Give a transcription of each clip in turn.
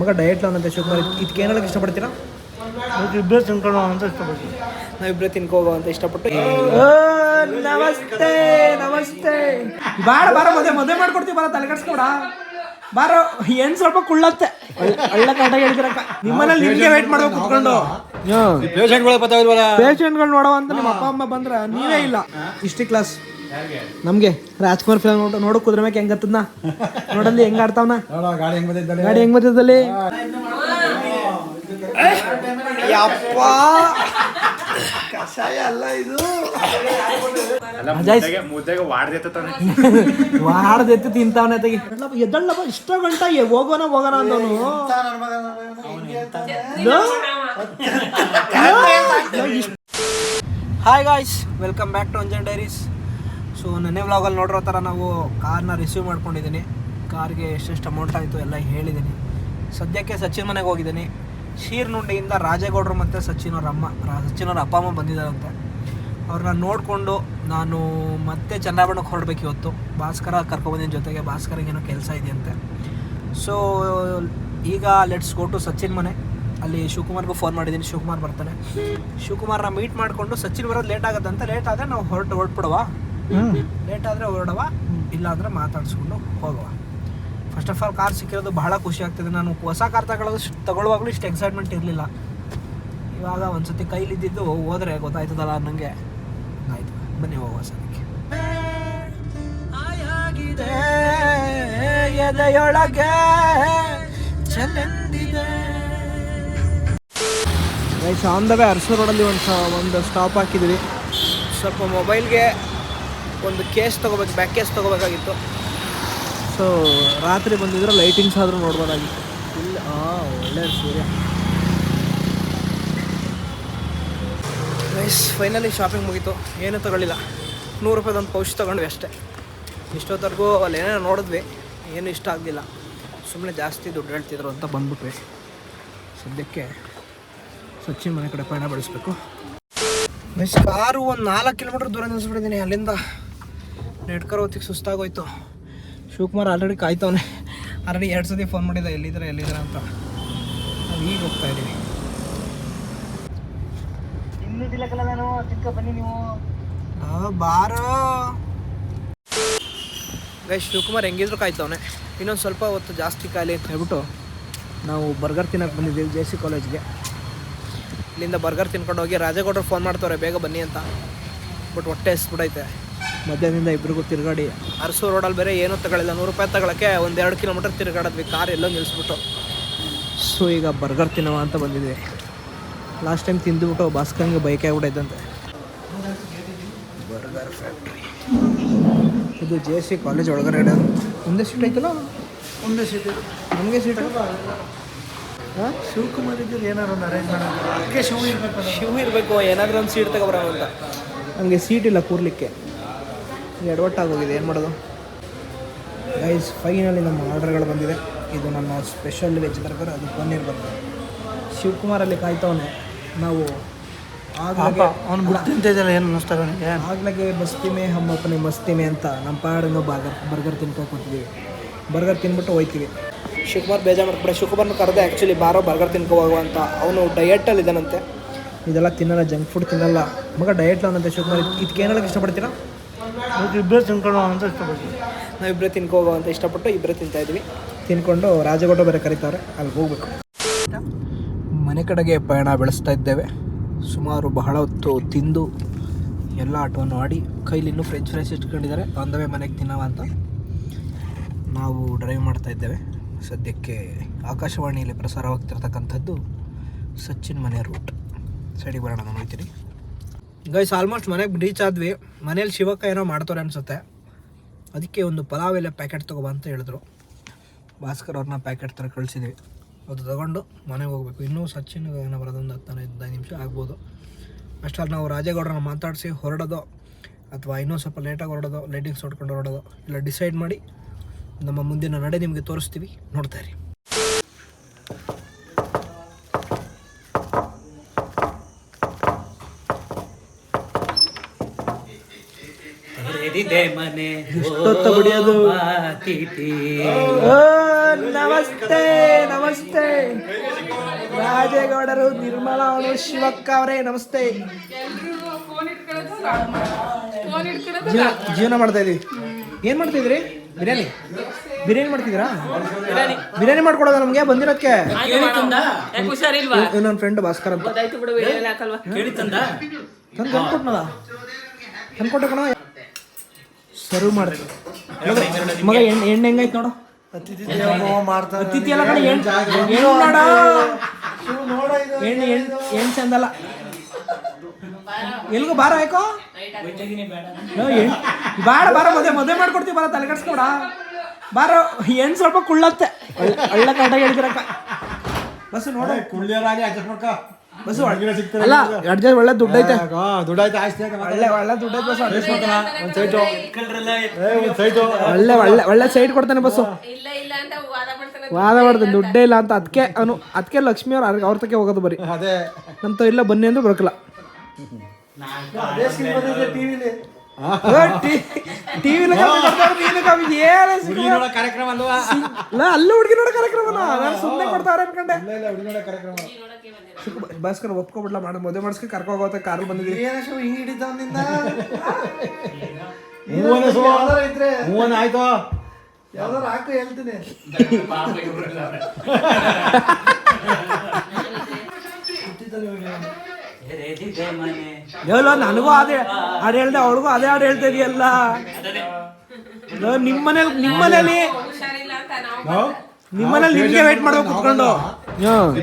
ಮಗ ಡಯಟ್ ಅಂತ ಶಿವಕುಮಾರ್ ಇದಕ್ಕೆ ಕೇಳಕ್ಕೆ ಇಷ್ಟಪಡ್ತೀರಾ? ಇಬ್ಬರೇ ತಿನ್ಕೊಳ್ಳೋ ಅಂತ ಇಷ್ಟಪಡ್ತೀನಿ ನಾವಿಬ್ಬರೇ ತಿನ್ಕೋಗೋ ಅಂತ ಇಷ್ಟಪಟ್ಟು ನಮಸ್ತೆ ನಮಸ್ತೆ. ಬಾರ ಬಾರ ಮದುವೆ ಮದುವೆ ಮಾಡ್ಕೊಡ್ತೀವಿ ಬಾರ ತಲೆ ಕೆಡ್ಸ್ಕೊಡ ಬಾರೋ ಏನ್ ಸ್ವಲ್ಪ ಕುಳ್ಳತ್ತೆ. ಒಳ್ಳೆ ಕಾಟ ಹೇಳಿದ್ರಕ್ಕ ನಿಮ್ಮನೇಲಿ ನಿಮ್ಗೆ ವೇಟ್ ಮಾಡ್ಬೇಕು ಕುತ್ಕೊಂಡು. ಪೇಷಂಟ್ಗಳು ಪೇಷಂಟ್ಗಳು ನೋಡೋ ಅಂತ ನಿಮ್ಮ ಅಪ್ಪ ಅಮ್ಮ ಬಂದ್ರೆ ನೀವೇ ಇಲ್ಲ. ಇಷ್ಟೇ ಕ್ಲಾಸ್ ನಮ್ಗೆ ರಾಜ್ಕುಮಾರ್ ಫಿಲ್ಮ್ ನೋಡ ನೋಡಕ್ ಕುದ್ರ ಮ್ಯಾಕೆ ಹೆಂಗ್ ಹತ್ತದ್ನ? ನೋಡಲ್ಲಿ ಹೆಂಗ್ ಆಡ್ತಾವ್ನ? ಗಾಡಿ ಹೆಂಗ್ ಬಂದಿದ್ದಲ್ಲಿ? ಗಾಡಿ ಹೆಂಗ್ ಬರ್ತದಲ್ಲಿ ಯಪ್ಪ! ಕಷಾಯ ಅಲ್ಲ ಇದು. ಅಜಾಯ್ಸ್. ಮುದ್ದೆಗೆ ವಾಡ್ದೆ ತಾನೆ. ವಾರದೆತ್ತು ತಿಂತಾವನೆ ತೆಗಿ ಎದ್ದಳ್ಳಪ್ಪ ಇಷ್ಟ ಗಂಟ ಹೋಗೋಣ ಹೋಗೋಣ ಅಂದವನು. Hi guys welcome back to Anjan diaries so ನೆನ್ನೆ ವ್ಲಾಗಲ್ಲಿ ನೋಡಿರೋ ಥರ ನಾವು ಕಾರ್ನ ರಿಸೀವ್ ಮಾಡ್ಕೊಂಡಿದ್ದೀನಿ. ಕಾರ್ಗೆ ಎಷ್ಟೆಷ್ಟು ಅಮೌಂಟ್ ಆಯಿತು ಎಲ್ಲ ಹೇಳಿದ್ದೀನಿ. ಸದ್ಯಕ್ಕೆ ಸಚಿನ್ ಮನೆಗೆ ಹೋಗಿದ್ದೀನಿ. ಶೀರ್ನುಂಡಿಯಿಂದ ರಾಜೇಗೌಡರು ಮತ್ತು ಸಚಿನ್ ಅವ್ರ ಅಮ್ಮ ಸಚಿನ್ ಅವ್ರ ಅಪ್ಪ ಅಮ್ಮ ಬಂದಿದ್ದಾರಂತೆ. ಅವ್ರನ್ನ ನೋಡಿಕೊಂಡು ನಾನು ಮತ್ತೆ ಚಂದ್ರಬಣ್ಣಕ್ಕೆ ಹೊರಡ್ಬೇಕು ಇವತ್ತು. ಭಾಸ್ಕರ ಕರ್ಕೊಬಂದಿನ ಜೊತೆಗೆ. ಭಾಸ್ಕರಿಗೇನೋ ಕೆಲಸ ಇದೆಯಂತೆ. ಸೊ ಈಗ ಲೆಟ್ಸ್ ಗೋ ಟು ಸಚಿನ್ ಮನೆ. ಅಲ್ಲಿ ಶಿವಕುಮಾರ್ಗೂ ಫೋನ್ ಮಾಡಿದ್ದೀನಿ. ಶಿವಕುಮಾರ್ ಬರ್ತಾನೆ. ಶಿವಕುಮಾರ್ನ ಮೀಟ್ ಮಾಡಿಕೊಂಡು ಸಚಿನ್ ಬರೋದು ಲೇಟ್ ಆಗುತ್ತಂತ. ಲೇಟ್ ಆದರೆ ನಾವು ಹೊರಟು, ಹೊರಟ್ಬಿಡುವ? ಲೇಟ್ ಆದರೆ ಹೊರಡವ ಇಲ್ಲ ಅಂದರೆ ಮಾತಾಡಿಸ್ಕೊಂಡು ಹೋಗುವ ಫಸ್ಟ್ ಆಫ್ ಆಲ್ ಕಾರ್ ಸಿಕ್ಕಿರೋದು ಬಹಳ ಖುಷಿ ಆಗ್ತದೆ. ನಾನು ಹೊಸ ಕಾರ್ ತಗೊಳ್ಳೋದು ತಗೊಳ್ಳುವಾಗಲೂ ಇಷ್ಟು ಎಕ್ಸೈಟ್ಮೆಂಟ್ ಇರಲಿಲ್ಲ. ಇವಾಗ ಒಂದ್ಸತಿ ಕೈಲಿದ್ದಿದ್ದು ಹೋದ್ರೆ ಗೊತ್ತಾಯ್ತದಲ್ಲ ನನಗೆ ಆಯ್ತು ಬನ್ನಿ ಹೋಗುವ ಸದ್ಯಕ್ಕೆ. ಎದೆಯೊಳಗೆ ಚೆಲ್ಲಂದಿದೆ. Guys on the way Arasu ರೋಡಲ್ಲಿ ಒಂದು ಸ ಒಂದು ಸ್ಟಾಪ್ ಹಾಕಿದ್ವಿ. ಸ್ವಲ್ಪ ಮೊಬೈಲ್ಗೆ ಒಂದು ಕೇಸ್ ತೊಗೋಬೇಕು ಬ್ಯಾಕ್ ಕೇಸ್ ತೊಗೋಬೇಕಾಗಿತ್ತು. ಸೊ ರಾತ್ರಿ ಬಂದಿದ್ರೆ ಲೈಟಿಂಗ್ಸ್ ಆದರೂ ನೋಡ್ಬೋದಾಗಿತ್ತು. ಇಲ್ಲ ಹಾಂ ಒಳ್ಳೆ ಸೂರ್ಯ. ಗೈಸ್ ಫೈನಲಿ ಶಾಪಿಂಗ್ ಮುಗೀತು. ಏನೂ ತಗೊಳ್ಳಿಲ್ಲ. ನೂರು ರೂಪಾಯ್ದೊಂದು ಪೌಚ್ ತೊಗೊಂಡ್ವಿ ಅಷ್ಟೇ. ಇಷ್ಟೊತ್ತವರೆಗೂ ಅಲ್ಲಿ ಏನೇನೋ ನೋಡಿದ್ವಿ. ಏನು ಇಷ್ಟ ಆಗಲಿಲ್ಲ. ಸುಮ್ಮನೆ ಜಾಸ್ತಿ ದುಡ್ಡು ಹೇಳ್ತಿದ್ರು ಅಂತ ಬಂದ್ಬಿಟ್ವಿ. ಸದ್ಯಕ್ಕೆ ಸಚಿನ್ ಮನೆ ಕಡೆ ಪಯಣ ಬೆಳೆಸ್ಬೇಕು. ಗೈಸ್ ಕಾರು ಒಂದು ನಾಲ್ಕು ಕಿಲೋಮೀಟ್ರ್ ದೂರ ನಿಲ್ಲಿಸ್ಬಿಟ್ಟಿದ್ದೀನಿ ಅಲ್ಲಿಂದ. ನೆಡ್ಕರ್ ಹೊತ್ತಿಗೆ ಸುಸ್ತಾಗೋಯ್ತು. ಶಿವಕುಮಾರ್ ಆಲ್ರೆಡಿ ಕಾಯ್ತವನೆ. ಆಲ್ರೆಡಿ ಎರಡು ಸತಿ ಫೋನ್ ಮಾಡಿದ್ದೆ ಎಲ್ಲಿದ್ರೆ ಎಲ್ಲಿದ್ರೆ ಅಂತ. ನಾವು ಈಗ ಹೋಗ್ತಾ ಇದ್ದೀವಿ ಬನ್ನಿ ನೀವು. ಬಾರೋ. ಗೈಸ್ ಶಿವಕುಮಾರ್ ಹೆಂಗಿದ್ರು ಕಾಯ್ತವನೆ. ಇನ್ನೊಂದು ಸ್ವಲ್ಪ ಹೊತ್ತು ಜಾಸ್ತಿ ಖಾಲಿ ಅಂತ ಹೇಳ್ಬಿಟ್ಟು ನಾವು ಬರ್ಗರ್ ತಿನ್ನಕ್ಕೆ ಬಂದಿದ್ದೀವಿ ಜೆ ಸಿ ಕಾಲೇಜ್ಗೆ ಇಲ್ಲಿಂದ ಬರ್ಗರ್ ತಿನ್ಕೊಂಡು ಹೋಗಿ ರಾಜೇಗೌಡರು ಫೋನ್ ಮಾಡ್ತವ್ರೆ ಬೇಗ ಬನ್ನಿ ಅಂತ. ಬಟ್ ಹೊಟ್ಟೆ ಎಸ್ಬಿಡೈತೆ ಮಧ್ಯಾಹ್ನದಿಂದ ಇಬ್ಬರಿಗೂ ತಿರುಗಾಡಿ. ಅರಸು ರೋಡಲ್ಲಿ ಬೇರೆ ಏನೂ ತಗೊಳ್ಳಿಲ್ಲ. ನೂರು ರೂಪಾಯಿ ತಗೊಳಕ್ಕೆ ಒಂದು ಎರಡು ಕಿಲೋಮೀಟರ್ ತಿರುಗಾಡಿದ್ವಿ. ಕಾರ್ ಎಲ್ಲೋ ನಿಲ್ಲಿಸ್ಬಿಟ್ಟು ಸೊ ಈಗ ಬರ್ಗರ್ ತಿನ್ನವ ಅಂತ ಬಂದಿದ್ವಿ. ಲಾಸ್ಟ್ ಟೈಮ್ ತಿಂದುಬಿಟ್ಟು ಬಾಸ್ಕಂಗೆ ಬೈಕ್ ಆಗ್ಬಿಟ್ಟಿದ್ದಂತೆ ಬರ್ಗರ್ ಫ್ಯಾಕ್ಟ್ರಿ ಇದು ಜೆ ಸಿ ಕಾಲೇಜ್ ಒಳಗಡೆ ಇಡೋದು ಒಂದೇ ಸೀಟ್ ಐತಲ್ಲ? ಒಂದೇ ಸೀಟ್ ನಮಗೆ ಸೀಟ್ ಹಾಂ? ಶಿವಕುಮಾರ್ ಇದ್ದರೆ ಏನಾರು ಒಂದು ಅರೇಂಜ್ ಮಾಡೋದು ಅದಕ್ಕೆ ಶಿವ ಇರಬೇಕು ಶಿವ ಇರಬೇಕು. ಏನಾದರೂ ಒಂದು ಸೀಟ್ ತಗೊಬರೋಣ ಅಂತ. ನಮಗೆ ಸೀಟ್ ಇಲ್ಲ ಕೂರ್ಲಿಕ್ಕೆ. ಎಡವಟ್ಟಾಗೋಗಿದೆ. ಏನು ಮಾಡೋದು? ಗೈಸ್ ಫೈನಲಿ ನಮ್ಮ ಆರ್ಡರ್ಗಳು ಬಂದಿದೆ. ಇದು ನಮ್ಮ ಸ್ಪೆಷಲ್ ವೆಜ್ ಬರ್ಗರ್ ಅದು ಪನ್ನೀರ್ ಬರ್ಗರ್ ಶಿವಕುಮಾರಲ್ಲಿ ಕಾಯ್ತವನೆ ನಾವು ಆಗ್ಲಾಗೆ ಅವ್ನು ಏನು ಅನ್ನಿಸ್ತಾರೆ ಅವನಿಗೆ ಆಗ್ಲಾಗೆ ಬಸ್ತಿಮೆ ಹಮ್ಮ ಅಪ್ಪನೆ ಮಸ್ತಿಮೆ ಅಂತ ನಮ್ಮ ಪಾಡಿನ ಬರ್ಗರ್ ಬರ್ಗರ್ ತಿನ್ಕೊಂಡು ಕೂತಿದ್ದೀವಿ ಬರ್ಗರ್ ತಿನ್ಬಿಟ್ಟು ಹೋಯ್ತೀವಿ. ಶಿವಕುಮಾರ್ ಬೇಜಾರು ಮಾಡ್ಬಿಟ್ಟೆ ಶಿವಕುಮಾರ್ನ ಕರೆದೆ ಆ್ಯಕ್ಚುಲಿ ಬಾರೋ ಬರ್ಗರ್ ತಿನ್ಕೊ ಅಂತ. ಅವನು ಡಯಟಲ್ಲಿ ಇದ್ದಾನಂತೆ ಇದೆಲ್ಲ ತಿನ್ನಲ್ಲ ಜಂಕ್ ಫುಡ್ ತಿನ್ನಲ್ಲ. ಮಗ ಡಯಟ್ ಅವನಂತೆ ಶಿವಕುಮಾರ್. ಇದಕ್ಕೆ ಏನಕ್ಕೆ ಹೇಳಕ್ಕೆ ಇಷ್ಟಪಡ್ತೀರಾ ಇಬ್ಬರು ತಿನ್ಕೊಳ್ಳೋ ಅಂತ ಇಷ್ಟಪಡ್ತೀನಿ. ನಾವಿಬ್ಬರೇ ತಿನ್ಕೊ ಹೋಗೋ ಅಂತ ಇಷ್ಟಪಟ್ಟು ಇಬ್ಬರೇ ತಿಂತಾ ಇದ್ವಿ ತಿನ್ಕೊಂಡು ರಾಜಗೌಡ ಬೇರೆ ಕರೀತಾರೆ, ಅಲ್ಲಿ ಹೋಗ್ಬೇಕು. ಮನೆ ಕಡೆಗೆ ಪಯಣ ಬೆಳೆಸ್ತಾ ಇದ್ದೇವೆ. ಸುಮಾರು ಬಹಳ ಹೊತ್ತು ತಿಂದು ಎಲ್ಲ ಆಟವನ್ನು ಆಡಿ ಕೈಲಿ ಇನ್ನೂ ಫ್ರೆಂಚ್ ಫ್ರೈಸ್ ಇಟ್ಕೊಂಡಿದ್ದಾರೆ. ಆನ್ ದ ವೇ ಮನೆಗೆ ತಿನ್ನವ ಅಂತ. ನಾವು ಡ್ರೈವ್ ಮಾಡ್ತಾ ಇದ್ದೇವೆ. ಸದ್ಯಕ್ಕೆ ಆಕಾಶವಾಣಿಯಲ್ಲಿ ಪ್ರಸಾರವಾಗ್ತಿರ್ತಕ್ಕಂಥದ್ದು ಸಚಿನ್ ಮನೆ ರೂಟ್ ಸೈಡಿಗೆ ಬರೋಣ, ನಾನು ಹೋಗ್ತೀನಿ. ಗೈಸ್ ಆಲ್ಮೋಸ್ಟ್ ಮನೆಗೆ ರೀಚ್ ಆದ್ವಿ. ಮನೇಲಿ ಶಿವಕ್ಕ ಏನೋ ಮಾಡ್ತಾರೆ ಅನಿಸುತ್ತೆ. ಅದಕ್ಕೆ ಒಂದು ಪಲಾವ್ ಎಲ್ಲ ಪ್ಯಾಕೆಟ್ ತೊಗೊಬ ಅಂತ ಹೇಳಿದ್ರು. ಭಾಸ್ಕರ್ ಅವ್ರನ್ನ ಪ್ಯಾಕೆಟ್ ಥರ ಕಳಿಸಿದ್ವಿ. ಅದು ತಗೊಂಡು ಮನೆಗೆ ಹೋಗಬೇಕು. ಇನ್ನೂ ಸಚಿನ್ ಏನೋ ಬರೋದೊಂದು ಹತ್ತು ಹದಿನೈದು ನಿಮಿಷ ಆಗ್ಬೋದು. ಅಷ್ಟರಲ್ಲಿ ನಾವು ರಾಜೇಗೌಡರನ್ನ ಮಾತಾಡಿಸಿ ಹೊರಡೋದು, ಅಥವಾ ಇನ್ನೂ ಸ್ವಲ್ಪ ಲೇಟಾಗಿ ಹೊರಡೋದು ಲೈಟಿಂಗ್ಸ್ ಹೊಡ್ಕೊಂಡು ಹೊರಡೋದು ಇಲ್ಲ ಡಿಸೈಡ್ ಮಾಡಿ ನಮ್ಮ ಮುಂದಿನ ನಡೆ ನಿಮಗೆ ತೋರಿಸ್ತೀವಿ. ನೋಡ್ತಾ ಇರಿ. ಮನೆ. ಎಷ್ಟೊತ್ತ ಬಿಡಿಯೋದು ನಮಸ್ತೆ ನಮಸ್ತೆ. ರಾಜೇಗೌಡರು ನಿರ್ಮಲಾ ಅವರು ಶಿವಕ್ಕ ಅವರೇ ನಮಸ್ತೆ. ಜೀವನ ಜೀವನ ಮಾಡ್ತಾ ಇದೀವಿ ಏನ್ ಮಾಡ್ತಾ ಇದ್ರಿ? ಬಿರಿಯಾನಿ? ಬಿರಿಯಾನಿ ಮಾಡ್ತಿದ್ದೀರಾ? ಬಿರಿಯಾನಿ. ಮಾಡ್ಕೊಡೋದ ನಮ್ಗೆ? ಬಂದಿರೋದಕ್ಕೆ? ಹುಷಾರಿಲ್ವಾ? ನನ್ನ ಫ್ರೆಂಡ್ ಭಾಸ್ಕರ್ ಅಂತ. ತಂದು. ತಂದ್ಕೊಟ್ನಲ್ಲ? ತಂದ್ಕೊಟ್ಟ ಕಣ ಸರ್ವ್ ಮಾಡ್ತೀವಿ. ಮಗ ಎಣ್ಣೆ ಎಣ್ಣೆ ಹೆಂಗೈತೆ ನೋಡು. ಅತಿಥಿ ದೇವೋಭವ ಮಾಡ್ತಾರೆ. ಅತಿಥಿ ಎಲ್ಲ ಕಡೆ ಎಣ್ಣೆ ಎಣ್ಣೆ ನೋಡ ಎಣ್ಣೆ ಎಣ್ಣೆ ಎಣ್ಣೆ ಚಂದಲ್ಲ. ಎಲ್ಗೂ ಬಾರ ಯಾಕೋ ಬಾರ ಬಾರ ಮದುವೆ ಮದುವೆ ಮಾಡ್ಕೊಡ್ತೀವಿ ಬಾರ ತಲೆ ಕಟ್ಸ್ಕೊಡ ಬಾರ ಎಣ್ಣೆ ಸ್ವಲ್ಪ ಕುಳ್ಳತ್ತೆ. ಒಳ್ಳೆ- ಕರೆಕ್ಟಾಗಿ ಹೇಳ್ತಿರಕ್ಕ ಬಸ್ಸು ನೋಡು. ಕುಳ್ಳಿಯರಾಗಿ ಅಡ್ಜಸ್ಟ್ ಮಾಡ್ಕ. ಬಸ್ಸು ಅಲ್ಲ ಅಡ್ಜಸ್ಟ್ ಒಳ್ಳೆ ದುಡ್ಡು ಐತೆ. ದುಡ್ಡಾಯ್ತು ಆಯ್ತು ಒಳ್ಳೆ ಒಳ್ಳೆ ದುಡ್ಡು ಐತೆ ಬಸ್ಸು adjust ಮಾಡ್ತಾನ. ಒಂದ್ ಸೈಟು. ಒಂದ್ ಸೈಟು. ಒಳ್ಳೆ ಒಳ್ಳೆ ಒಳ್ಳೆ ಸೈಡ್ ಕೊಡ್ತಾನೆ ಬಸ್ಸು. ಇಲ್ಲ ಇಲ್ಲ ಅಂತ ವಾದ ಮಾಡ್ತಾನೆ ದುಡ್ಡೇ ಇಲ್ಲ ಅಂತ. ಅದಕ್ಕೆ ಅವನು ಅದಕ್ಕೆ ಲಕ್ಷ್ಮಿ ಅವ್ರು ಅವ್ರ ತಕ್ಕೆ ಹೋಗೋದು ಬರೀ. ಅದೇ. ನಮ್ಮ ತ ಇಲ್ಲ ಬನ್ನಿ ಅಂದ್ರೆ ಬರಕಲ್ಲ. ಟಿವಿ ಕಾರ್ಯಕ್ರಮ ಅಲ್ವಾ? ಅಲ್ಲೂ ಹುಡುಗಿ ನೋಡೋ ಕಾರ್ಯಕ್ರಮನ? ನಾನು ಸುಮ್ಮನೆ ಕೊಡ್ತಾರೆ ಅನ್ಕೊಂಡೆ. ಇಲ್ಲ ಇಲ್ಲ ಭಾಸ್ಕರ್ ಒಪ್ಕೊಬಿಡ್ಲ ಮಾಡ ಮದುವೆ ಮಾಡಿಸ್ಕೊ ಕರ್ಕೊ ಹೋಗೋತ ಕಾರಲ್ಲಿ ಬಂದಿದ್ದೀವಿ ಹಿಂಗ್ ಮೂವನೇ ಆಯ್ತು? ಯಾವ್ದಾರ ಹಾಕು ಹೇಳ್ತೀನಿ. ಹೇಳೋ ನನಗೂ ಅದೇ ಹಾಡು ಹೇಳ್ದೆ ಅವಳಿಗೂ ಅದೇ ಹಾಡು ಹೇಳ್ತಾ ಇದೆಯಲ್ಲ. ನಿಮ್ಮನೇಲಿ ನಿಮ್ಮನೇಲಿ ನಿಮ್ಮ ಮನೇಲಿ ಹುಷಾರಿಲ್ಲ ಅಂತ ನಾವು ನಿಮ್ಮ ಮನೇಲಿ ನಿಮ್ಗೆ ವೇಟ್ ಮಾಡ್ಬೇಕು ಕುತ್ಕೊಂಡು.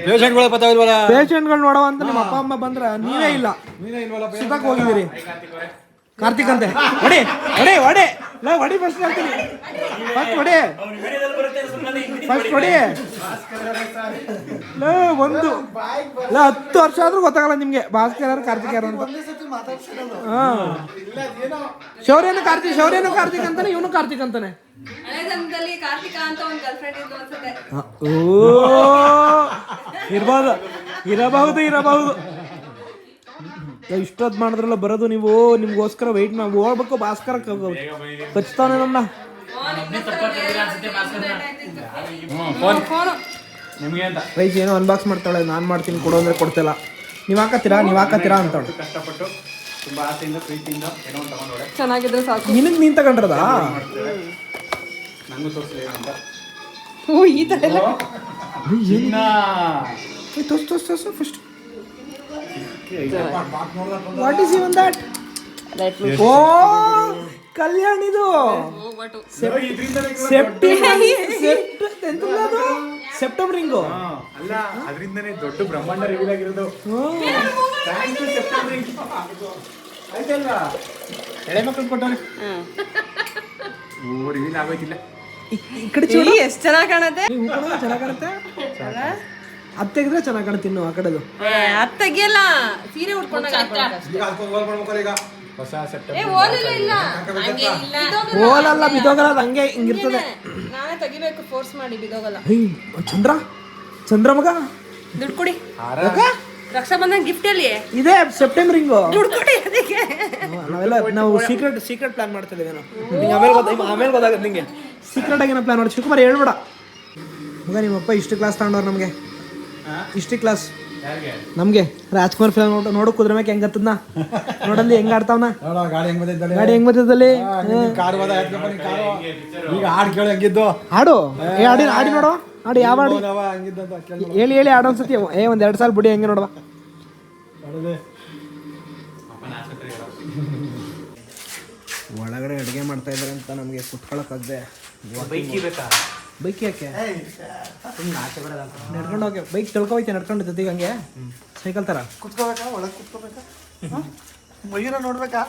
ಪೇಷಂಟ್ಗಳು ಪೇಷಂಟ್ಗಳು ನೋಡೋ ಅಂತ ನಿಮ್ಮ ಅಪ್ಪ ಅಮ್ಮ ಬಂದ್ರೆ ನೀವೇ ಇಲ್ಲ. ಸುತ್ತಕ್ ಹೋಗಿದ್ದೀರಿ. ಕಾರ್ತಿಕ್ ಅಂತೆ. ಒಡೆ ಒಡೆ ಒಡೆ. ನಾ ಒಡಿ ಫಸ್ಟ್ ಹೇಳ್ತೀನಿ. ಫಸ್ಟ್ ಒಡೆ. ಫಸ್ಟ್ ಲೇ, ಒಂದು. ಲೇ, ಹತ್ತು ವರ್ಷ ಆದ್ರೂ ಗೊತ್ತಾಗಲ್ಲ ನಿಮ್ಗೆ. ಭಾಸ್ಕರ್ ಯಾರು ಕಾರ್ತಿಕ್ ಯಾರು ಅಂತ. ಹಾ. ಶೌರ್ಯನು ಕಾರ್ತಿಕ್ ಶೌರ್ಯನು ಕಾರ್ತಿಕ್ ಅಂತಾನೆ ಇವನು ಕಾರ್ತಿಕ್ ಅಂತಾನೆ. ಓ. ಇರಬಹುದು ಇರಬಹುದು. ಇಷ್ಟೊತ್ತು ಮಾಡಿದ್ರಲ್ಲ ಬರೋದು ನೀವು ನಿಮ್ಗೋಸ್ಕರ ವೆಯ್ಟ್ ನಾವು ಹೋಗ್ಬೇಕು ಭಾಸ್ಕರ ಖಚಿತಾನೆ ನನ್ನ. ಪ್ರೈಸ್ ಏನೋ ಅನ್ಬಾಕ್ಸ್ ಮಾಡ್ತಾಳೆ ನಾನು ಮಾಡ್ತೀನಿ ಕೊಡು ಅಂದ್ರೆ ಕೊಡ್ತಿಲ್ಲ. ನೀವು ಹಾಕತ್ತೀರಾ ನೀವು ಹಾಕತ್ತೀರಾ ಅಂತ ಕಷ್ಟಪಟ್ಟು ತುಂಬಾ ಆಸೆಯಿಂದ ಪ್ರೀತಿಯಿಂದ ಏನೋ ಒಂದು ತಗೊಂಡೋಳೆ ಚೆನ್ನಾಗಿದ್ರೆ ಸಾಕು. ನಿನಗ್ ನೀನ್ ತಗೊಂಡ್ರದ? ಓ ಈ ತರ ಎಲ್ಲ ಚಿನ್ನ. ತೋರ್ಸ್ ತೋರ್ಸ್ ತೋರ್ಸ್ first what is even that ಓ ಕಲ್ಯಾಣ್ ಇದು. ಎಂತದ್ದು? September ring. ಅಲ್ಲ ಅದರಿಂದನೇ ದೊಡ್ಡ ಬ್ರಹ್ಮಾಂಡ ರಿವೀಲ್ ಆಗಿರೋದು. ಆಯ್ತಲ್ವಾ ಎಳೆ ಮಕ್ಕಳು ಕೊಟ್ಟವ್ರೆ. ಓ ರಿವೀಲ್ ಆಗೋಯ್ತಿಲ್ಲ. ಈ ಕಡೆ ಚೂಡಿ. ಎಷ್ಟು ಚೆನ್ನಾಗಿ ಕಾಣತ್ತೆ? ಚೆನ್ನಾಗಿ ಕಾಣುತ್ತೆ. ಅದು ತೆಗೆದ್ರೆ ಚೆನ್ನಾಗಿ ಕಾಣುತ್ತೆ ಇನ್ನು ಆ ಕಡೆದು. ಅದ್ ತೆಗಿಯಲ್ಲ ಸೀರೆ ಉಟ್ಕೊಂಡಾಗ ಹೊಸ ಹಂಗೆ ಇಲ್ಲ. ಓಲಲ್ಲ ಬಿದ್ದೋಗಲ್ಲ ಅದು ಹಂಗೆ ಹಿಂಗಿರ್ತದೆ ನಾನೇ ತೆಗಿಬೇಕು ಫೋರ್ಸ್ ಮಾಡಿ ಬಿದೋಗಲ್ಲ. ಚಂದ್ರ? ಚಂದ್ರ ಮಗ? ದುಡ್ಡು ಕೊಡಿ. ಯಾಕೆ? ರಕ್ಷಾ ಬಂಧನ್ ಗಿಫ್ಟ್ ಅಲ್ಲಿ. ಇದೇ ಸೆಪ್ಟೆಂಬರ್ ರಿಂಗು. ದುಡ್ಡು ಕೊಡಿ ಅದಕ್ಕೆ. ನಾವೆಲ್ಲ ನಾವು ಸೀಕ್ರೆಟ್ ಸೀಕ್ರೆಟ್ ಪ್ಲಾನ್ ಮಾಡ್ತಿದ್ದೇವೆ ನಾವು. ನಿಂಗೆ ಆಮೇಲೆ ಗೊತ್ತ ಆಮೇಲೆ ಗೊತ್ತಾಗುತ್ತೆ ನಿಂಗೆ. ಸೀಕ್ರೆಟ್ ಆಗಿ ಏನೋ ಪ್ಲಾನ್ ಮಾಡಿ ಶಿವಕುಮಾರ್ ಹೇಳ್ಬೇಡ. ಮಗ ನಿಮ್ಮಪ್ಪ ಇಷ್ಟು ಕ್ಲಾಸ್ ತಗೊಂಡವ್ರು ನಮಗೆ. ಇಷ್ಟು ಕ್ಲಾಸ್ ನಮಗೆ. ರಾಜ್ಕುಮಾರ್ ಫಿಲ್ಮ್ ನೋಡ ನೋಡಕ್ ಕುದ್ರ ಮ್ಯಾಕ್ ಹೆಂಗ್ ಹತ್ತದ್ನ? ನೋಡಲ್ಲಿ ಹೆಂಗ್ ಆಡ್ತಾವನ? ನೋಡೋ ಗಾಡಿ ಹೆಂಗ್ ಬಂದಿದ್ದಲ್ಲಿ? ಗಾಡಿ ಹೆಂಗ್ ಕಾರು ಈಗ ಆಡು ಕೇಳಿ ಹೆಂಗಿದ್ದು? ಹಾಡು? ಏ ಆಡಿ ಆಡಿ ನೋಡು. ಆಡಿ ಯಾವ ಹಾಡಿ? ಹೇಳಿ ಹೇಳಿ ಹಾಡು ಅನ್ಸತಿ ಏ ಒಂದ್ ಎರಡ್ ಸಾಲ ಬಿಡಿ ಹೆಂಗೆ ನೋಡುವ ನೋಡದೆ ಒಳಗಡೆ ಅಡುಗೆ ಮಾಡ್ತಾ ಇದ್ದಾರೆ ಅಂತ ನಮಗೆ ಕುತ್ಕೊಳಕ್ಕಾಗದೆ ಬೈಕ್? ಯಾಕೆ? ನಡ್ಕೊಂಡು ಹೋಗಿ ಬೈಕ್ ತಿಳ್ಕೊಯ್ತೆ ನಡ್ಕೊಂಡು ಜೊತೆಗೆ ಹಂಗೆ. ಸೈಕಲ್ ಥರ ಕುತ್ಕೋಬೇಕಾ ಒಳಗೆ ಕುತ್ಕೋಬೇಕಾ? ಮಯೂರ ನೋಡ್ಬೇಕಾ?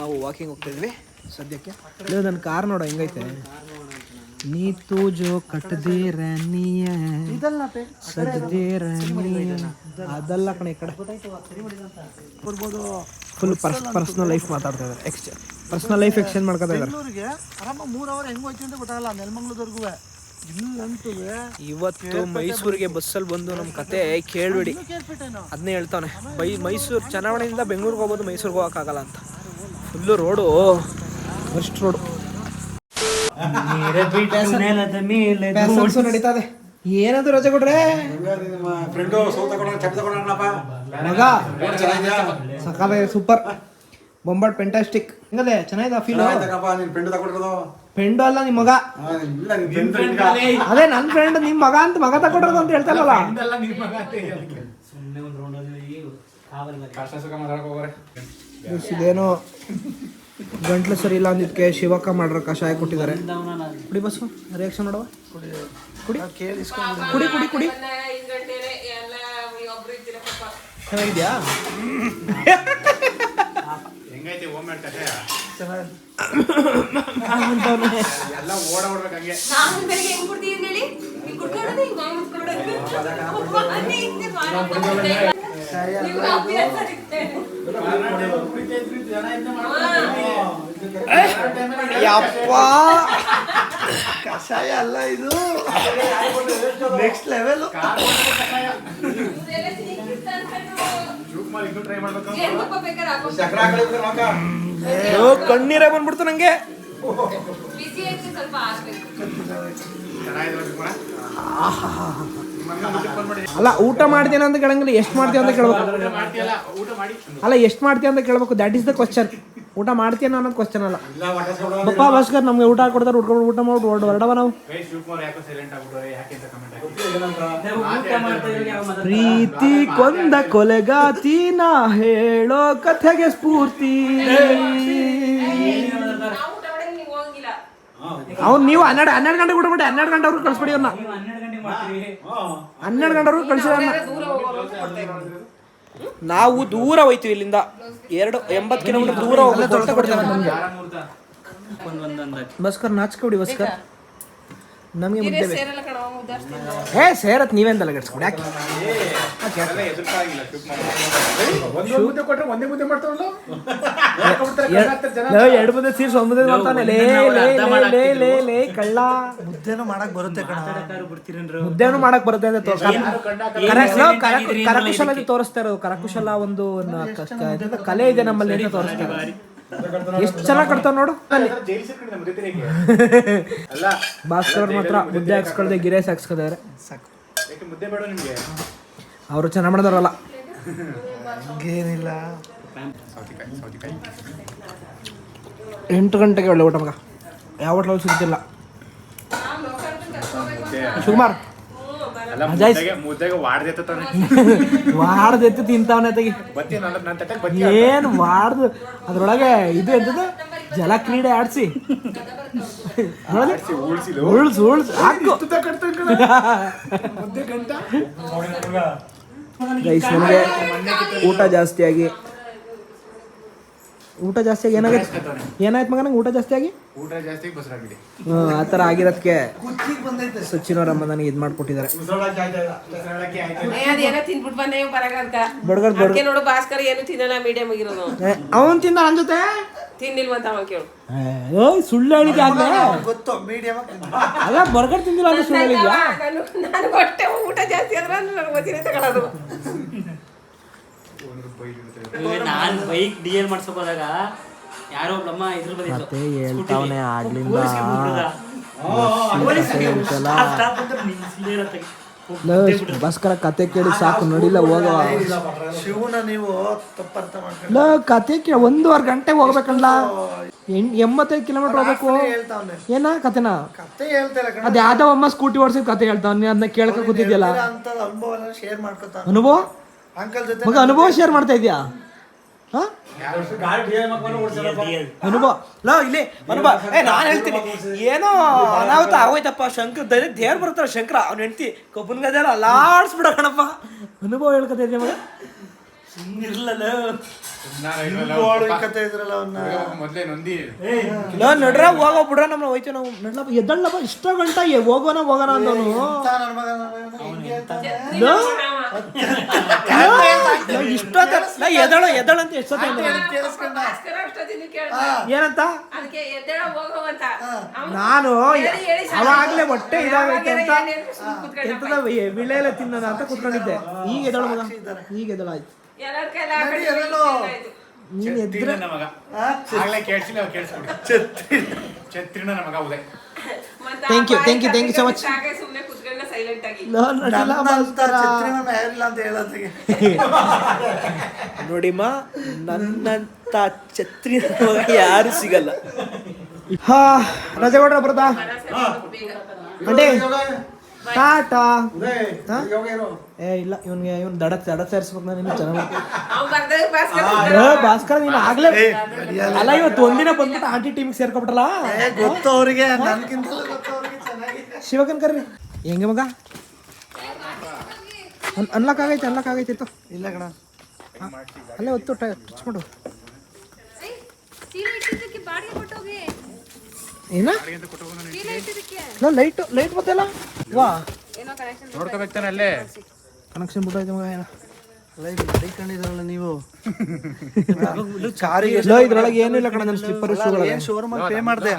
ನಾವು ವಾಕಿಂಗ್ ಹೋಗ್ತಾ ಇದ್ವಿ ಸದ್ಯಕ್ಕೆ. ನನ್ನ ಕಾರ್ ನೋಡೋ ಹೆಂಗೈತೆ? ನೀ ತೂಜೋ ಕಟ್ಟದೆ ರಾನಿಯ ಇದಲ್ಲ ಪೇ ಸದ್ದೆ ರಾನಿಯ ಅದಲ್ಲ ಕಣೆ ಈ ಕಡೆ. ಬರ್ಬೋದು. ಫುಲ್ ಪರ್ಸ್ ಪರ್ಸ್ನಲ್ ಲೈಫ್ ಮಾತಾಡ್ತಾ ಇದ್ದಾರೆ. ಎಕ್ಸ್ ಪರ್ಸ್ನಲ್ ಲೈಫ್ ಎಕ್ಸ್ಚೇಂಜ್ ಮಾಡ್ಕೊತಾ ಇದ್ದಾರೆ. ಬೆಂಗಳೂರಿಗೆ ಆರಾಮ ಮೂರು ಅವರ್ ಹೆಂಗ್ ಹೋಯ್ತು ಅಂತ ಗೊತ್ತಾಗಲ್ಲ ನೆಲಮಂಗ್ಲದವರೆಗೂ ಇವತ್ತು ಮೈಸೂರಿಗೆ ಬಸ್ಸಲ್ಲಿ ಬಂದು ನಮ್ಮ ಕತೆ ಕೇಳ್ಬೇಡಿ. ಅದನ್ನೇ ಹೇಳ್ತಾನೆ. ಬೈ ಮೈಸೂರು ಚುನಾವಣೆಯಿಂದ ಬೆಂಗಳೂರಿಗೆ ಹೋಗ್ಬೋದು ಮೈಸೂರಿಗೆ ಹೋಗೋಕ್ಕಾಗಲ್ಲ ಅಂತ. ಫುಲ್ಲು ರೋಡು ಫಸ್ಟ್ ರೋಡು ಇದೆ ಏನದು ರಜೆ ಕೊಡ್ರೆ ಫ್ರೆಂಡು ಸೌ ತಗೊಂಡ ಮಗ. ಚೆನ್ನಾಗಿದ್ಯಾ ಸಕಾಲ ಸೂಪರ್ ಬೊಂಬಾಟ್ ಪೆಂಟಾಸ್ಟಿಕ್ ಹೆಂಗದೆ? ಚೆನ್ನಾಗಿದೆ ಫೀಲ್ ನಿನ್ ಫ್ರೆಂಡ್ ತಗೊಂಡಿರೋದು. ಫ್ರೆಂಡು ಅಲ್ಲ ನಿಮ್ಮ ಮಗ. ಹಾ, ಇಲ್ಲ ನಿನ್ ಫ್ರೆಂಡ್ ಅದೇ ನನ್ನ ಫ್ರೆಂಡ್ ನಿಮ್ಮ ಮಗ ಅಂತ ಮಗ ತಗೊಂಡ್ರದ ಅಂತ ಹೇಳ್ತಾರಲ್ಲ. ಎಸ್, ಇದೇನೋ ಗಂಟ್ಲು ಸರಿ ಇಲ್ಲ ಅಂದಿದ್ದಕ್ಕೆ ಶಿವಕ್ಕ ಮಾಡ್ರ ಕಷಾಯ ಕೊಟ್ಟಿದ್ದಾರೆ. ಕುಡಿ ಬಸ್ಸು ರಿಯಾಕ್ಷನ್ ನೋಡುವ? ಕುಡಿ. ಕುಡಿ. ಕುಡಿ ಕುಡಿ ಚೆನ್ನಾಗಿದ್ಯಾ? ಹೆಂಗೈತೆ ಹೋಮ್. ಮೇಡ್ ಕಷಾಯ ಅಂತವ್ನೆ. ಎಲ್ಲ ಯಪ್ಪ. ಕಷಾಯ ಅಲ್ಲ ಇದು. ನೆಕ್ಸ್ಟ್ ಲೆವೆಲ್ ಕಣ್ಣೀರ ಬಂದ್ಬಿಡ್ತು ನಂಗೆ. ಸ್ವಲ್ಪ ಅಲ್ಲ ಊಟ ಮಾಡ್ತೀನಿ ಅಂತ ಕೇಳಂಗಿಲ್ಲ ಎಷ್ಟು ಮಾಡ್ತೀಯ ಅಂತ ಕೇಳ್ಬೇಕು. ಅಲ್ಲ ಎಷ್ಟು ಮಾಡ್ತೀಯ ಅಂತ ಕೇಳ್ಬೇಕು ದಟ್ ಇಸ್ ದ ಕ್ವಶನ್ ಊಟ ಮಾಡ್ತೀಯನ ಅನ್ನೋದು ಕ್ವಶನ್ ಅಲ್ಲ. ಪಪ್ಪ ಬಪ್ಪ ಭಾಸ್ಕರ್ ನಮ್ಗೆ ಊಟ ಕೊಡ್ತಾರೆ ಉಟ್ಕೊಂಡು ಊಟ ಮಾಡಿ ಹೊರಡು ಹೊರಡವ ನಾವು. ಪ್ರೀತಿ ಕೊಂದ ನಾ ಹೇಳೋ ಕಥೆಗೆ ಸ್ಫೂರ್ತಿ. ಅವ್ನು ನೀವು ಹನ್ನೆರಡು ಹನ್ನೆರಡು ಗಂಟೆ ಊಟ ಮಾಡಿ ಹನ್ನೆರಡು ಗಂಟೆವರೆಗೂ ಕಳಿಸ್ಬಿಡಿ ಅವ್ನ. ಹನ್ನೆರಡು ಗಂಟೆವರೆಗೂ ಕಳಿಸಿದ. ನಾವು ದೂರ ಹೋಯ್ತೀವಿ ಇಲ್ಲಿಂದ. ಎರಡು ಎಂಬತ್ತು ಕಿಲೋಮೀಟರ್ ದೂರ ಹೋಗಿ ಕೊಡ್ತೇವೆ ನಮ್ಗೆ ಬಸ್ಕರ್ ನಾಚ್ಕೊಬಿಡಿ ಬಸ್ಕರ್ ನಮಗೆ ಮುಂದೆ ಮುದ್ದೆ ಹೇ ಸೇರತ್ ನೀವೇನ್ ತಲೆಗೆಡ್ಸ್ಕೊಡಿ ಯಾಕೆ? ಒಂದು ಮುದ್ದೆ ಕೊಟ್ಟರೆ ಒಂದೇ ಮುದ್ದೆ ಎರಡು ಮುದ್ದೆ ಸೀರ್ಸ್ ಒಂದೇ ಮಾಡ್ತಾನೆ ಲೇ ಲೇ ಲೇ ಲೇ ಲೇ ಲೇ ಕಳ್ಳ. ಮುದ್ದೆನೂ ಮಾಡಕ್ ಬರುತ್ತೆ ಕಣ. ಮುದ್ದೆನು ಮಾಡಕ್ ಬರುತ್ತೆ ಅಂತ ಕರಕುಶಲ ತೋರಿಸ್ತಾ ಇರೋದು. ಕರಕುಶಲ ಒಂದು ಕಲೆ ಇದೆ ನಮ್ಮಲ್ಲಿ ಅಂತ ತೋರಿಸ್ತಾ ಎಷ್ಟು ಚೆನ್ನಾಗಿ ಕಟ್ತಾವ ನೋಡು. ಭಾಸ್ಕರ್ ಮಾತ್ರ ಮುದ್ದೆ ಹಾಕ್ಸ್ಕೊಳ್ದೆ ಗಿರೇಸ್ ಹಾಕ್ಸ್ಕೊದಾರೆ ಸಾಕು. ಮುದ್ದೆ ಬೇಡ ನಿಮ್ಗೆ? ಅವರು ಚೆನ್ನಾಗಿ ಮಾಡಿದಾರಲ್ಲ. ಏನಿಲ್ಲ ಸೌತಿಕಾಯಿ ಸೌತಿಕಾಯಿ ಎಂಟು ಗಂಟೆಗೆ ಒಳ್ಳೆ ಊಟ ಮಗ. ಯಾವ ಹೋಟ್ಲಲ್ಲಿ ಸಿಗ್ತಿಲ್ಲ. ಶಿವಕುಮಾರ್. ವಾಡ್ದೆತ್ತು ತಿಂತಾವನೆ ತೆಗಿ ಏನ್ ವಾಡ್ದು. ಅದ್ರೊಳಗೆ ಇದು ಎಂತ ಜಲ ಕ್ರೀಡೆ ಆಡ್ಸಿ. ಉಳ್ಸು ಉಳ್ಸು. ಹಾಕು. ಗೈಸ್ ನಮಗೆ ಊಟ ಜಾಸ್ತಿ ಆಗಿ ಊಟ ಜಾಸ್ತಿ ಆಗಿ ಏನಾಗುತ್ತೆ ಏನಾಯ್ತು ಮಗ ನಂಗೆ ಊಟ ಜಾಸ್ತಿ ಆಗಿ? ಊಟ ಜಾಸ್ತಿ ಬಸರಾಗಿದೆ ಹ್ಞೂ ಆ ಥರ ಆಗಿರೋದಕ್ಕೆ ಕುತ್ತಿಗೆ ಬಂದೈತೆ. ಸಚಿನ್ ಅವರಮ್ಮ ನನಗೆ ಇದು ಮಾಡ್ಕೊಟ್ಟಿದ್ದಾರೆ ಬಡ್ಗರ್ ಅದಕ್ಕೆ ನೋಡು ಭಾಸ್ಕರ್ ಏನು ತಿನ್ನಲ್ಲ ಮೀಡಿಯಂ ಆಗಿರೋದು. ಅವನು ತಿನ್ನ ನನ್ನ ಜೊತೆ? ತಿನ್ನಿಲ್ವಂತ ಅವ ಕೇಳು. ಏ, ಸುಳ್ಳು ಹೇಳಿದ್ಯಾ ಆಗ್ಲೇ ಗೊತ್ತು ಮೀಡಿಯಮ್ ಅಲ್ಲ ಬರ್ಗರ್ ತಿಂದಿಲ್ಲ ಅಂತ ಸುಳ್ಳು ಹೇಳಿದ್ಯಾ? ನಾನು ಹೊಟ್ಟೆ ಊಟ ಜಾಸ್ತಿ ಆದ್ರೆ ನನಗೆ ಗೊತ್ತಿನ ತಗೊಳ್ಳೋದು ನಾನು ಬೈಕ್ ಡಿ ಎಲ್ ಮಾಡ್ಸಕ್ ಹೋದಾಗ ಯಾರೋ ಒಬ್ಬಮ್ಮ ಇದ್ರ ಬಂದಿತ್ತು ಮತ್ತೆ ಹೇಳ್ತಾವನೆ ಆಗ್ಲಿಂದ ಭಾಸ್ಕರ ಕತೆ ಕೇಳಿ ಸಾಕು ನೋಡಿಲ್ಲ ಹೋಗವ ಶಿವನ ನೀವು ತಪ್ಪರ್ಥ ಮಾಡ್ಕೊಂಡು ಲೋ ಕತೆ ಕೇ ಒಂದೂವರೆ ಗಂಟೆ ಹೋಗ್ಬೇಕಲ್ಲ ಎಂಬತ್ತೈದು ಕಿಲೋಮೀಟರ್ ಹೋಗ್ಬೇಕು. ಹೇಳ್ತಾವ್ನೆ. ಏನ ಕತೆನ? ಕತೆ ಹೇಳ್ತಾರೆ ಅದ್ ಯಾವ್ದೋ ಅಮ್ಮ ಸ್ಕೂಟಿ ಓಡಿಸಿದ ಕತೆ ಹೇಳ್ತಾವ ಅದನ್ನ ಕೇಳಕ ಕೂತಿದ್ಯಲ್ಲ. ಅಂತ ಅನುಭವ ಶೇರ್ ಮಾಡ್ಕೊತಾನೆ ಅನುಭವ? ಅಂಕಲ್ ಜೊತೆ ಮಗ ಅನುಭವ ಶೇರ್ ಮಾಡ್ತಾ ಇದ್ಯಾ? ಹಾ? ಅನುಭವ. ಲೋ ಇಲ್ಲಿ ಅನುಭವ. ಏ ನಾನು ಹೇಳ್ತೀನಿ. ಏನೋ ಅನಾಹುತ ಆಗೋಯ್ತಪ್ಪ. ಶಂಕರ್ ದೈ ದೇವ್ರು ಬರ್ತಾರ ಶಂಕರ. ಅವ್ನ ಹೆಂಡತಿ ಕಬ್ಬನ್ ಗದೆಲ್ಲ ಅಲ್ಲಾಡ್ಸ್ಬಿಡ ಕಣಪ್ಪ. ಅನುಭವ ಹೇಳ್ಕತಾ ಇದೆಯಾ ಮಗ? ಗೋಳು ಕತೆ ಇದ್ರಲ್ಲ ಅವನ್ನ ಮೊದ್ಲೇ ನೊಂದಿ. ಲೋ ನಡ್ರ ಹೋಗೋ ಬಿಡ್ರ ನಮ್ಮ ಹೋಯ್ತು ನಾವು. ನಡ್ಲಪ್ಪ ಎದ್ದಳ್ಳಪ್ಪ ಇಷ್ಟ ಗಂಟ ಹೋಗೋಣ ಹೋಗೋಣ ಅಂದವನು. ನನ್ನ ಮಗ ಇಷ್ಟೊತ್ತ ಎದಳ ಎದಳ ಅಂತ ಎಷ್ಟೊತ್ತ ಏನಂತ? ನಾನು ಅವಾಗ್ಲೇ ಹೊಟ್ಟೆ ಇದಾಗೈತೆ ಅಂತ ಎಂತದ ವಿಳೆಲೆ ತಿನ್ನೋಣ ಅಂತ ಕುತ್ಕೊಂಡಿದ್ದೆ. ಈಗ ಎದಳ ಮಗ? ಈಗ ಎದಳಾಯ್ತು. ನೀನ್ ಎದ್ರೆ ನಮಗ? ಆಗ್ಲೇ ಕೇಳಿಸಿಲ್ಲ ಅವ್ರು ಕೇಳಿಸ್ಬಿಡಿ ಛತ್ರಿನ ನಮಗ Uday thank you thank you thank you thank you ಇರಲಿಲ್ಲ ಸೈಲೆಂಟ್ ಆಗಿ. ಅಂತ ನೋಡಿಮ್ಮ ನನ್ನಂತ ಛತ್ರಿ ಯಾರು ಸಿಗಲ್ಲ. ಹಾ ರಜೆ ಕೊಡ್ರ ಬರ್ತಾ ಅಂಡಿ ಟಾಟಾ? ಏ ಇಲ್ಲ ಇವನ್ಗೆ ಇವನ್ ದಡ ದಡ ಸೇರಿಸ್ಬೇಕು ನಾನು ಇನ್ನು ಚೆನ್ನಾಗಿ. ಭಾಸ್ಕರ್ ನೀನು ಆಗ್ಲೇ ಅಲ್ಲ ಇವತ್ತು ಒಂದಿನ ಬಂದ್ಬಿಟ್ಟು ಆಂಟಿ ಟೀಮಿಗೆ ಸೇರ್ಕೊಬಿಟ್ರಲ್ಲ? ಗೊತ್ತು ಅವ್ರಿಗೆ. ನನ್ಗಿಂತಲೂ ಗೊತ್ತು ಅವ್ರಿಗೆ ಚೆನ್ನಾಗಿ. ಶಿವಕನ್ ಕರ್ರಿ ಹೆಂಗೆ ಮಗ? ಅನ್ಲಾಕ್ ಆಗೈತೆ ಅನ್ಲಾಕ್ ಆಗೈತೆ ಇತ್ತು. ಇಲ್ಲ ಕಣ. ಅಲ್ಲೇ ಒತ್ತು ಟಚ್ ಮಾಡು ಏನ? ಲೈಟ್ ಲೈಟ್ ಬತ್ತಲ್ಲ? ವಾ. ಏನೋ ಕನೆಕ್ಷನ್ ನೋಡ್ಕೋಬೇಕು ತಾನೆ ಅಲ್ಲೇ? ಕನೆಕ್ಷನ್ ಬಿಟ್ಟೈತೆ ಮಗ ಏನ? ನೀವು. ಇದ್ರೊಳಗೆ ಏನೂ ಇಲ್ಲ ಕಣ ನನ್ನ ಸ್ಲಿಪ್ಪರ್ ಶೂಗಳ ಪೇ ಮಾಡಿದೆ?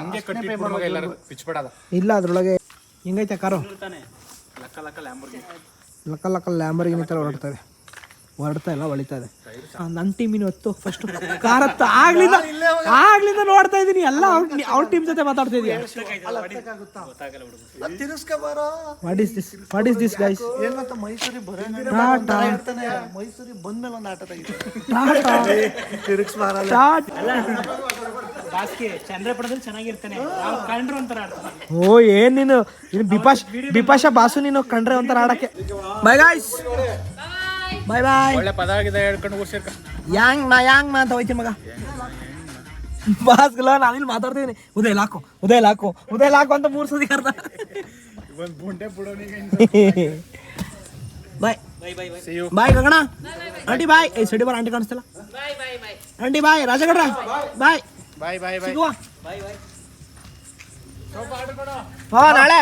ಇಲ್ಲ ಅದ್ರೊಳಗೆ ಹೆಂಗೈತೆ ಕಾರು ಲಕ್ಕ ಲಕ್ಕ ಲ್ಯಾಂಬರ್ಗಿ ಲಕ್ಕ ಲಕ್ಕ ಲ್ಯಾಂಬರ್ಗಿನಿ ಥರ ಹೊರಡ್ತದೆ ಹೊರಡ್ತಾ ಇಲ್ಲ ಹೊಳಿತಾ ಇದೆ ನನ್ನ ಟೀಮಿನ ಹೊತ್ತು ಫಸ್ಟ್ ಕಾರ್ ಹತ್ತ ಆಗ್ಲಿಂದ ಆಗ್ಲಿಂದ ನೋಡ್ತಾ ಇದೀನಿ ಎಲ್ಲ ಅವ್ರ ಟೀಮ್ ಜೊತೆ ಮಾತಾಡ್ತಾ ಬರೋ what is this what is this guys Tata ಮೈಸೂರಿಗೆ ಬಂದ್ಮೇಲೆ ಒಂದು ಆಟ ತೆಗಿತಾರೆ ಟಾಟ್ ಬಾಸ್ಕೆ ಚಂದ್ರಪುರದಲ್ಲಿ ಚೆನ್ನಾಗಿರ್ತಾನೆ. ಯಾವ ಕಂಡ್ರು ಅಂತಾರ ಆಡ್ತಾನೆ ಓ ಏನ್ ನೀನು? ನೀನು ಬಿಪಾಶ್ ಬಿಪಾಶ ಬಾಸು ನೀನು ಕಂಡ್ರೆ ಒಂಥರ ಆಡಕ್ಕೆ. ಬೈ ಗಾಯ್ಸ್ ಬಾಯ್ ಬಾಯ್ ಒಳ್ಳೆ ಪದ ಆಗಿದೆ ಹೇಳ್ಕೊಂಡು ಕೂರ್ಸಿರ್ಕ. ಯಾಂಗ್ ನಾ ಯಾಂಗ್ ನಾ ಅಂತ ಹೋಯ್ತೀನಿ ಮಗ. ಬಾಸ್ಗಲ್ಲ ನಾನಿಲ್ಲಿ ಮಾತಾಡ್ತಿದ್ದೀನಿ ಉದಯ ಲಾಕು ಉದಯ ಲಾಕು ಉದಯ ಲಾಕು ಅಂತ ಮೂರು ಸತಿ ಕರ್ದ. ಒಂದು ಬುಂಡೆ ಬಿಡೋನಿಗೆ bye bye bye bye. Bye ಗಗಣ aunty bye ಏ ಸಡಿ ಬಾರ್ ಆಂಟಿ ಕಾಣಿಸ್ತಿಲ್ಲ. ಆಂಟಿ ಬಾಯ್ ರಾಜಗಡ್ರ ಬಾಯ್ ಬಾಯ್ ಬಾಯ್ ಬಾಯ್. ಸಿಗುವ. ಹಾ ನಾಳೆ.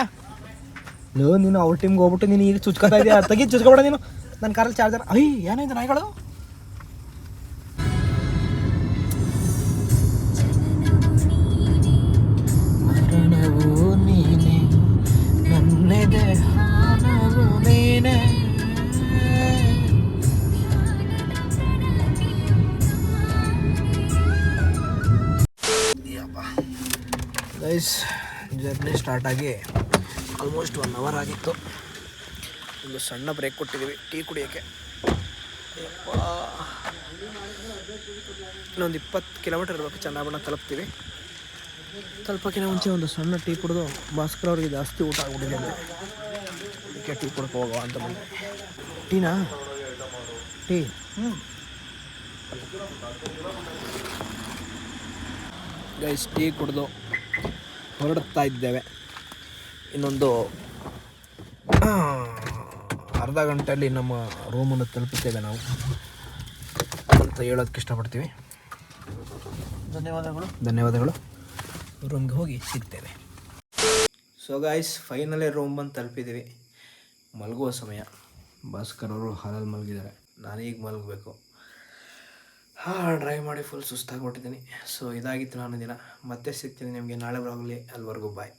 ಲೋ ನೀನು ಅವ್ರ ಟೀಮ್ಗೆ ಹೋಗ್ಬಿಟ್ಟು ನೀನು ಈಗ ಚುಚ್ಕೊತಾ ಇದೆಯಾ? ತೆಗಿ ಚುಚ್ಕೊಬೇಡ ನೀನು. ನನ್ನ ಕಾರಲ್ಲಿ ಚಾರ್ಜರ್ ಅಯ್ಯ ಏನಾಯ್ತು ನಾಯಿಗಳು? ಗೈಸ್ ಜರ್ನಿ ಸ್ಟಾರ್ಟ್ ಆಗಿ ಆಲ್ಮೋಸ್ಟ್ ಒನ್ ಅವರ್ ಆಗಿತ್ತು. ಒಂದು ಸಣ್ಣ ಬ್ರೇಕ್ ಕೊಟ್ಟಿದ್ದೀವಿ ಟೀ ಕುಡಿಯೋಕ್ಕೆ. ಇನ್ನೊಂದು ಇಪ್ಪತ್ತು ಕಿಲೋಮೀಟರ್ ಇರಬೇಕು ಚೆನ್ನಾಗಣ್ಣ ತಲುಪ್ತೀವಿ. ತಲುಪಕ್ಕಿಂತ ಮುಂಚೆ ಒಂದು ಸಣ್ಣ ಟೀ ಕುಡಿದು ಭಾಸ್ಕರ್ ಅವ್ರಿಗೆ ಜಾಸ್ತಿ ಊಟ ಆಗ್ಬಿಟ್ಟಿದೆ ಅಂದರೆ ಅದಕ್ಕೆ ಟೀ ಕುಡ್ಕೊ ಹೋಗುವ ಅಂತ ಬಂದೆ. ಟೀನಾ ಟೀ ಗೈಸ್ ಟೀ ಕುಡಿದು ಹೊರಡ್ತಾ ಇದ್ದೇವೆ. ಇನ್ನೊಂದು ಅರ್ಧ ಗಂಟೆಯಲ್ಲಿ ನಮ್ಮ ರೂಮನ್ನು ತಲುಪುತ್ತೇವೆ ನಾವು ಅಂತ ಹೇಳೋದಕ್ಕೆ ಇಷ್ಟಪಡ್ತೀವಿ. ಧನ್ಯವಾದಗಳು. ಧನ್ಯವಾದಗಳು. ರೂಮ್ಗೆ ಹೋಗಿ ಸಿಗ್ತೇವೆ ಸೊ ಗಾಯ್ಸ್ ಫೈನಲಿ ರೂಮ್ ಬಂದು ತಲುಪಿದ್ದೀವಿ. ಮಲಗುವ ಸಮಯ. ಭಾಸ್ಕರ್ ಅವರು ಹಾಲಲ್ಲಿ ಮಲಗಿದ್ದಾರೆ. ನಾನೀಗ ಮಲಗಬೇಕು. ಹಾಂ ಡ್ರೈವ್ ಮಾಡಿ ಫುಲ್ ಸುಸ್ತಾಗ್ಬಿಟ್ಟಿದ್ದೀನಿ ಸೊ ಇದಾಗಿತ್ತು ನಾನು ದಿನ. ಮತ್ತೆ ಸಿಗ್ತೀನಿ ನಿಮಗೆ. ನಾಳೆ ಬರೋಗಲಿ ಅಲ್ಲಿವರೆಗೂ ಬಾಯ್